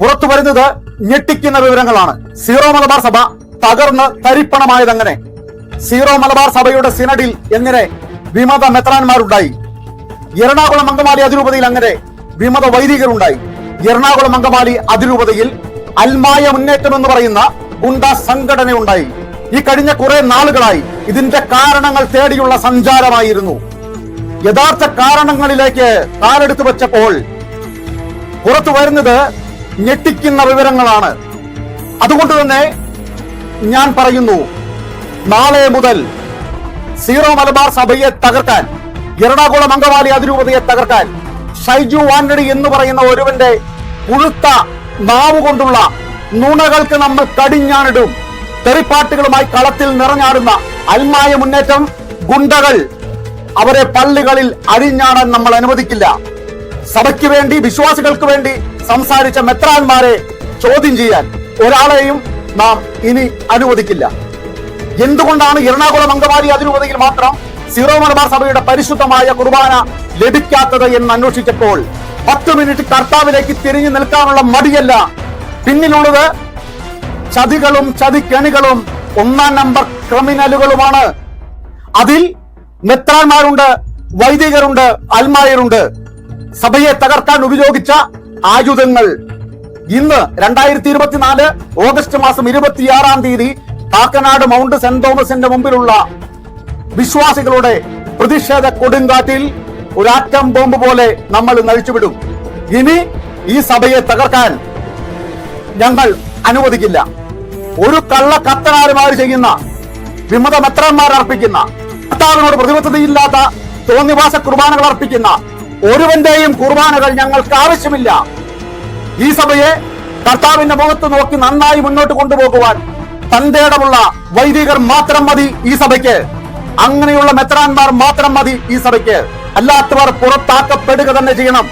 പുറത്തു വരുന്നത് ഞെട്ടിക്കുന്ന വിവരങ്ങളാണ്. സീറോ മലബാർ സഭ തകർന്ന് തരിപ്പണമായതെങ്ങനെ. സീറോ മലബാർ സഭയുടെ സിനഡിൽ എങ്ങനെ വിമത മെത്രാന്മാരുണ്ടായി? എറണാകുളം അങ്കമാലി അതിരൂപതയിൽ അങ്ങനെ വിമത വൈദികരുണ്ടായി. എറണാകുളം അങ്കമാലി അതിരൂപതയിൽ അൽമായ മുന്നേറ്റം എന്ന് പറയുന്ന ഗുണ്ട സംഘടനയുണ്ടായി. ഈ കഴിഞ്ഞ കുറെ നാളുകളായി ഇതിന്റെ കാരണങ്ങൾ തേടിയുള്ള സഞ്ചാരമായിരുന്നു. യഥാർത്ഥ കാരണങ്ങളിലേക്ക് കാലെടുത്തു വെച്ചപ്പോൾ പുറത്തു വരുന്നത് ഞെട്ടിക്കുന്ന വിവരങ്ങളാണ്. അതുകൊണ്ട് തന്നെ ഞാൻ പറയുന്നു നാളെ മുതൽ സീറോ മലബാർ സഭയെ തകർക്കാൻ എറണാകുളം അങ്കവാലി അതിരൂപതയെ തകർക്കാൻ ഷൈജു ആന്റണി എന്ന് പറയുന്ന ഒരുവന്റെ പുഴുത്ത നാവ് കൊണ്ടുള്ള നുണകൾക്ക് നമ്മൾ കടിഞ്ഞാണിടും. തെറിപ്പാട്ടുകളുമായി കളത്തിൽ നിറഞ്ഞാടുന്ന അൽമായ മുന്നേറ്റം ഗുണ്ടകൾ അവരെ പള്ളികളിൽ അഴിഞ്ഞാടാൻ നമ്മൾ അനുവദിക്കില്ല. സഭയ്ക്ക് വേണ്ടി വിശ്വാസികൾക്ക് വേണ്ടി സംസാരിച്ച മെത്രാന്മാരെ ചോദ്യം ചെയ്യാൻ ഒരാളെയും നാം ഇനി അനുവദിക്കില്ല. എന്തുകൊണ്ടാണ് എറണാകുളം അങ്കമാലി അതിരൂപതയിൽ മാത്രം സീറോ മലബാർ സഭയുടെ പരിശുദ്ധമായ കുർബാന ലഭിക്കാത്തത് എന്ന് അന്വേഷിച്ചപ്പോൾ പത്ത് മിനിറ്റ് കർത്താവിലേക്ക് തിരിഞ്ഞു നിൽക്കാനുള്ള മടിയല്ല. പിന്നിലുള്ളത് ചതികളും ചതിക്കെണികളും ഒന്നാം നമ്പർ ക്രിമിനലുകളുമാണ്. അതിൽ മെത്രാന്മാരുണ്ട് വൈദികരുണ്ട് അൽമായരുണ്ട്. സഭയെ തകർക്കാൻ ഉപയോഗിച്ച ആയുധങ്ങൾ ഇന്ന് രണ്ടായിരത്തി ഇരുപത്തിനാല് ഓഗസ്റ്റ് മാസം ഇരുപത്തിയാറാം തീയതി കാക്കനാട് മൗണ്ട് സെന്റ് തോമസിന്റെ മുമ്പിലുള്ള വിശ്വാസികളുടെ പ്രതിഷേധ കൊടുങ്കാറ്റിൽ ഒരാറ്റം ബോംബ് പോലെ നമ്മൾ നഴിച്ചുവിടും. ഇനി ഈ സഭയെ തകർക്കാൻ ഞങ്ങൾ അനുവദിക്കില്ല. ഒരു കള്ള കത്തനാരുമാർ ചെയ്യുന്ന വിമത മെത്രന്മാർ അർപ്പിക്കുന്ന കർത്താവിനോട് പ്രതിബദ്ധതയില്ലാത്ത തോന്നിവാസ കുർബാനകൾ അർപ്പിക്കുന്ന ഒരുവന്റെയും കുർബാനകൾ ഞങ്ങൾക്ക് ആവശ്യമില്ല. ഈ സഭയെ കർത്താവിന്റെ മുഖത്ത് നോക്കി നന്നായി മുന്നോട്ട് കൊണ്ടുപോകുവാൻ തന്റെ വൈദികർ മാത്രം മതി ഈ സഭയ്ക്ക്. അങ്ങനെയുള്ള മെത്രാന്മാർ മാത്രം മതി ഈ സഭയ്ക്ക്. അല്ലാത്തവർ പുറത്താക്കപ്പെടുക തന്നെ ചെയ്യണം.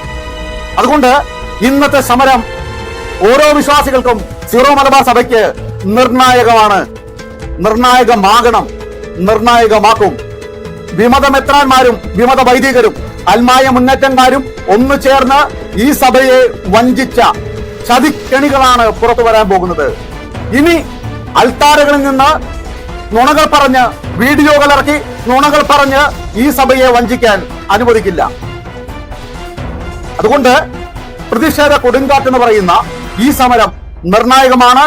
അതുകൊണ്ട് ഇന്നത്തെ സമരം ഓരോ വിശ്വാസികൾക്കും സിറോ മലബാർ സഭയ്ക്ക് നിർണായകമാണ്. നിർണായകമാകണം. നിർണായകമാക്കും. വിമത മെത്രാന്മാരും വിമത വൈദികരും അൽമായ മുന്നേറ്റന്മാരും ഒന്നു ചേർന്ന് ഈ സഭയെ വഞ്ചിച്ച ചതിക്കെണികളാണ് പുറത്തു വരാൻ പോകുന്നത്. ഇനി അൽത്താരകളിൽ നിന്ന് നുണകൾ പറഞ്ഞ് വീഡിയോകൾ ഇറക്കി നുണകൾ പറഞ്ഞ് ഈ സഭയെ വഞ്ചിക്കാൻ അനുവദിക്കില്ല. അതുകൊണ്ട് പ്രതിഷേധ കൊടുങ്കാറ്റ് എന്ന് പറയുന്ന ഈ സമരം നിർണായകമാണ്.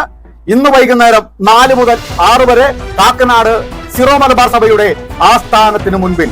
ഇന്ന് വൈകുന്നേരം നാല് മുതൽ ആറ് വരെ കാക്കനാട് സിറോ മലബാർ സഭയുടെ ആസ്ഥാനത്തിന് മുൻപിൽ.